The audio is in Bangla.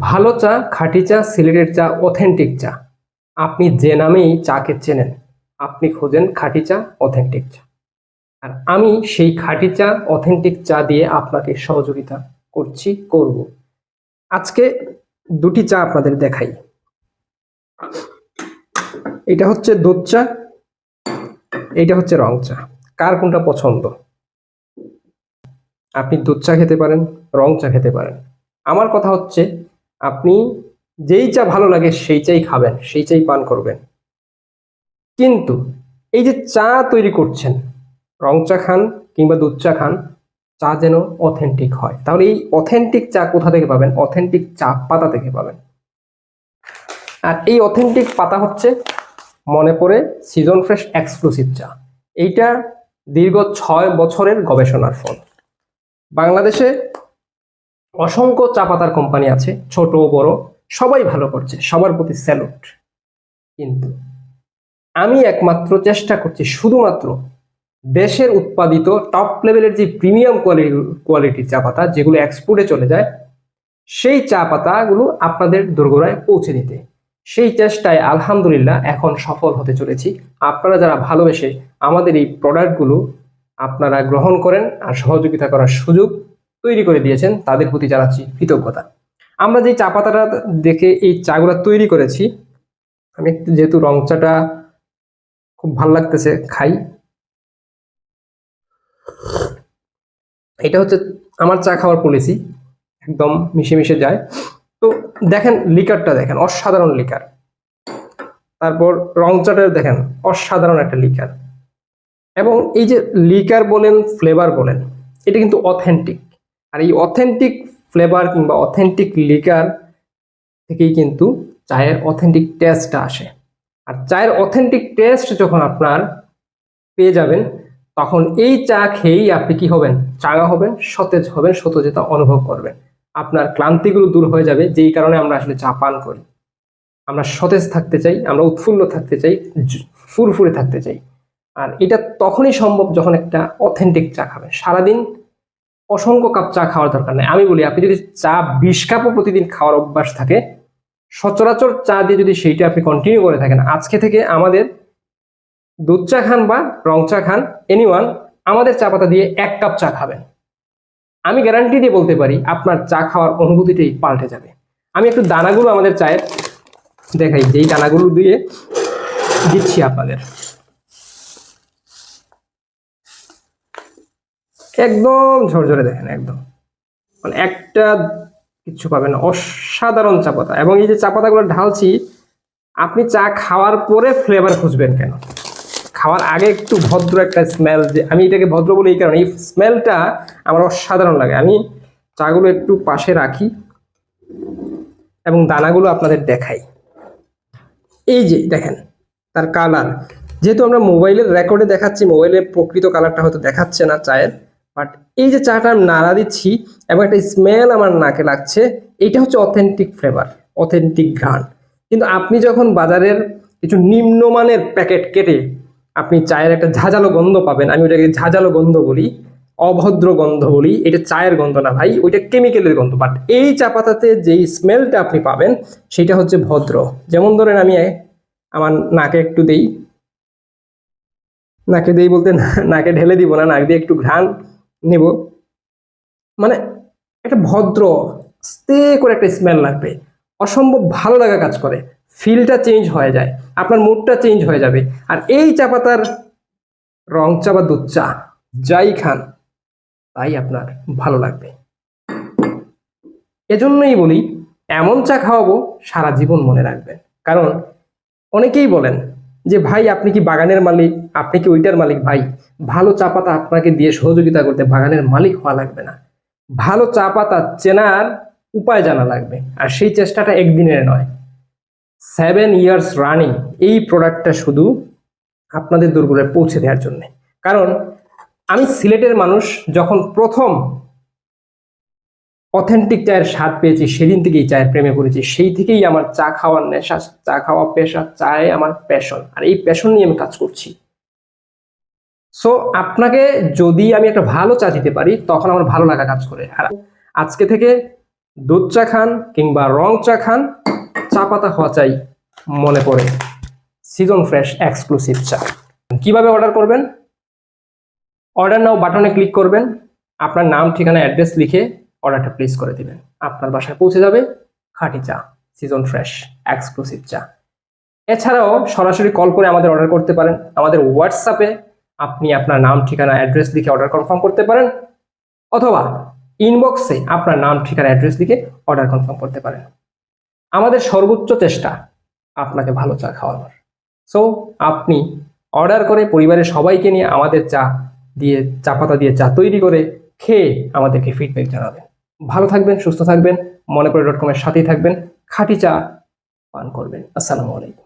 ভালো চা, খাঁটি চা, সিলেটের চা অথেন্টিক চা। আপনি যে নামেই চাকে চেনেন, আপনি খোঁজেন খাঁটি চা অথেন্টিক চা। আর আমি সেই খাঁটি চা অথেন্টিক চা দিয়ে আপনাকে সহযোগিতা করছি, করব। আজকে দুটি চা আপনাদের দেখাই। এটা হচ্ছে দুধ চা, এটা হচ্ছে রং চা। কার কোনটা পছন্দ? আপনি দুধ চা খেতে পারেন, রং চা খেতে পারেন। আমার কথা হচ্ছে আপনি যেই চা ভালো লাগে সেই চাই খাবেন, সেই চাই পান করবেন। কিন্তু এই যে চা তৈরি করছেন, রং চা খান কিংবা দুধ চা খান, চা যেন অথেন্টিক হয়। তাহলে এই অথেন্টিক চা কোথা থেকে পাবেন? অথেন্টিক চা পাতা থেকে পাবেন। আর এই অথেন্টিক পাতা হচ্ছে মনে পড়ে সিজন ফ্রেশ এক্সক্লুসিভ চা। এইটা দীর্ঘ ছয় বছরের গবেষণার ফল। বাংলাদেশে অসংখ্য চা পাতার কোম্পানি আছে, ছোট বড়, সবাই ভালো করছে, সবার প্রতি স্যালুট। কিন্তু আমি একমাত্র চেষ্টা করছি শুধুমাত্র দেশের উৎপাদিত টপ লেভেলের যে প্রিমিয়াম কোয়ালিটি কোয়ালিটির চা পাতা যেগুলো এক্সপোর্টে চলে যায়, সেই চা পাতাগুলো আপনাদের দোরগোড়ায় পৌঁছে দিতে। সেই চেষ্টায় আলহামদুলিল্লাহ এখন সফল হতে চলেছি। আপনারা যারা ভালোবেসে আমাদের এই প্রোডাক্টগুলো আপনারা গ্রহণ করেন আর সহযোগিতা করার সুযোগ তৈরি করে দিয়েছেন, তাদের প্রতি জানাচ্ছি কৃতজ্ঞতা। আমরা যে চা পাতাটা দেখে এই চাগুলো তৈরি করেছি, আমি একটু যেহেতু রং চাটা খুব ভালো লাগতেছে খাই। এটা হচ্ছে আমার চা খাওয়ার পলিসি একদম মিশে মিশে যায়। তো দেখেন লিকারটা দেখেন, অসাধারণ লিকার। তারপর রং চাটা দেখেন, অসাধারণ একটা লিকার। এবং এই যে লিকার বলেন ফ্লেভার বলেন, এটা কিন্তু অথেন্টিক আর এই অথেন্টিক ফ্লেভার কিংবা অথেন্টিক লিকার থেকেই কিন্তু চায়ের অথেন্টিক টেস্টটা আসে। আর চায়ের অথেন্টিক টেস্ট যখন আপনার পেয়ে যাবেন, তখন এই চা খেয়েই আপনি কি হবেন? চাঙা হবেন, সতেজ হবেন, সতেজতা অনুভব করবেন। আপনার ক্লান্তিগুলো দূর হয়ে যাবে, যেই কারণে আমরা আসলে চা পান করি। আমরা সতেজ থাকতে চাই, আমরা উৎফুল্ল থাকতে চাই ফুরফুরে থাকতে চাই। আর এটা তখনই সম্ভব যখন একটা অথেন্টিক চা খাবেন। সারাদিন অসংখ্য কাপ চা খাওয়ার দরকার নেই। আমি বলি, আপনি যদি চা বিশ কাপও প্রতিদিন খাওয়ার অভ্যাস থাকে, সচরাচর চা দিয়ে যদি সেইটা আপনি কন্টিনিউ করে থাকেন, আজকে থেকে আমাদের দুধ চা খান বা রং চা খান এনিওয়ান আমাদের চা পাতা দিয়ে এক কাপ চা খাবেন। আমি গ্যারান্টি দিয়ে বলতে পারি, আপনার চা খাওয়ার অনুভূতিটাই পাল্টে যাবে। আমি একটু দানাগুলো আমাদের চায়ের দেখাই, যেই দানাগুলো দিয়ে দিচ্ছি আপনাদের। একদম ঝরঝরে দেখেন, একদম। মানে একটা কিচ্ছু পাবেন না, অসাধারণ চা পাতা। এবং এই যে চা পাতাগুলো ঢালছি, আপনি চা খাওয়ার পরে ফ্লেভার খুঁজবেন কেন? খাওয়ার আগে একটু ভদ্র একটা স্মেল যে, আমি এটাকে ভদ্র বলি এই কারণে, এই স্মেলটা আমার অসাধারণ লাগে। আমি চাগুলো একটু পাশে রাখি এবং দানাগুলো আপনাদের দেখাই। এই যে, দেখেন, তার কালার যেহেতু আমরা মোবাইলের রেকর্ডে দেখাচ্ছি মোবাইলের প্রকৃত কালারটা হয়তো দেখাচ্ছে না চায়ের। বাট এই যে চাটা আমি নাড়া দিচ্ছি এবং একটা স্মেল আমার নাকে লাগছে, এটা হচ্ছে অথেন্টিক ফ্লেভার অথেন্টিক ঘ্রাণ। কিন্তু আপনি যখন বাজারের কিছু নিম্নমানের প্যাকেট কেটে আপনি চায়ের একটা ঝাঁঝালো গন্ধ পাবেন, আমি ওটাকে ঝাঁঝালো গন্ধ বলি, অভদ্র গন্ধ বলি, এটা চায়ের গন্ধ না ভাই, ওইটা কেমিক্যালের গন্ধ বাট এই চা পাতাতে যেই স্মেলটা আপনি পাবেন, সেটা হচ্ছে ভদ্র। যেমন ধরেন আমি আমার নাকে একটু দেই, নাকে দেই বলতে নাকে ঢেলে দিব না, নাক দিয়ে একটু ঘ্রাণ নেব। মানে একটা ভদ্র, আস্তে করে একটা স্মেল লাগবে। অসম্ভব ভালো লাগা কাজ করে। ফিলটা চেঞ্জ হয়ে যায়। আপনার মুডটা চেঞ্জ হয়ে যাবে। আর এই চা পাতার রং চা বা দুধ চা, যাই খান, তাই আপনার ভালো লাগবে। এজন্যই বলি, এমন চা খাওয়াবো সারা জীবন মনে রাখবেন। কারণ অনেকেই বলেন যে ভাই, আপনি কি বাগানের মালিক? আপনি কি ওইটার মালিক? ভাই, ভালো চা পাতা আপনাকে দিয়ে সহযোগিতা করতে বাগানের মালিক হওয়া লাগবে না। ভালো চা পাতা চেনার উপায় জানা লাগবে, আর সেই চেষ্টাটা একদিনের নয়। সেভেন ইয়ার্স রানিং এই প্রোডাক্টটা শুধু আপনাদের দুর্গুড়ে পৌঁছে দেওয়ার জন্য। কারণ, আমি সিলেটের মানুষ, যখন প্রথম অথেন্টিক চায়ের স্বাদ পেয়েছি, সেদিন থেকেই চায়ের প্রেমে পড়েছি। সেই থেকেই আমার চা খাওয়ার নেশা, চা খাওয়া পেশা, চায় আমার প্যাশন আর এই প্যাশন নিয়ে আমি কাজ করছি। সো আপনাকে যদি আমি একটা ভালো চা দিতে পারি, তখন আমার ভালো লাগা কাজ করে। আর আজকে থেকে দুধ চা খান কিংবা রং চা খান, চা পাতা হওয়া চাই মনে পড়ে সিজন ফ্রেশ এক্সক্লুসিভ চা। কীভাবে অর্ডার করবেন? অর্ডার নাও বাটনে ক্লিক করবেন। আপনার নাম, ঠিকানা অ্যাড্রেস লিখে অর্ডারটা প্লেস করে দিবেন। আপনার বাসায় পৌঁছে যাবে খাঁটি চা সিজন ফ্রেশ এক্সক্লুসিভ চা। এছাড়াও সরাসরি কল করে আমাদের অর্ডার করতে পারেন। আমাদের হোয়াটসঅ্যাপে আপনি আপনার নাম, ঠিকানা অ্যাড্রেস লিখে অর্ডার কনফার্ম করতে পারেন অথবা ইনবক্সে আপনার নাম, ঠিকানা অ্যাড্রেস লিখে অর্ডার কনফার্ম করতে পারেন। আমাদের সর্বোচ্চ চেষ্টা আপনাকে ভালো চা খাওয়ানোর। সো আপনি অর্ডার করে পরিবারের সবাইকে নিয়ে আমাদের চা দিয়ে, চা পাতা দিয়ে চা তৈরি করে খেয়ে আমাদেরকে ফিডব্যাক জানাবেন। ভালো থাকবেন, সুস্থ থাকবেন মনে করে ডট কমের সাথেই থাকবেন, খাঁটি চা পান করবেন। আসসালামু আলাইকুম।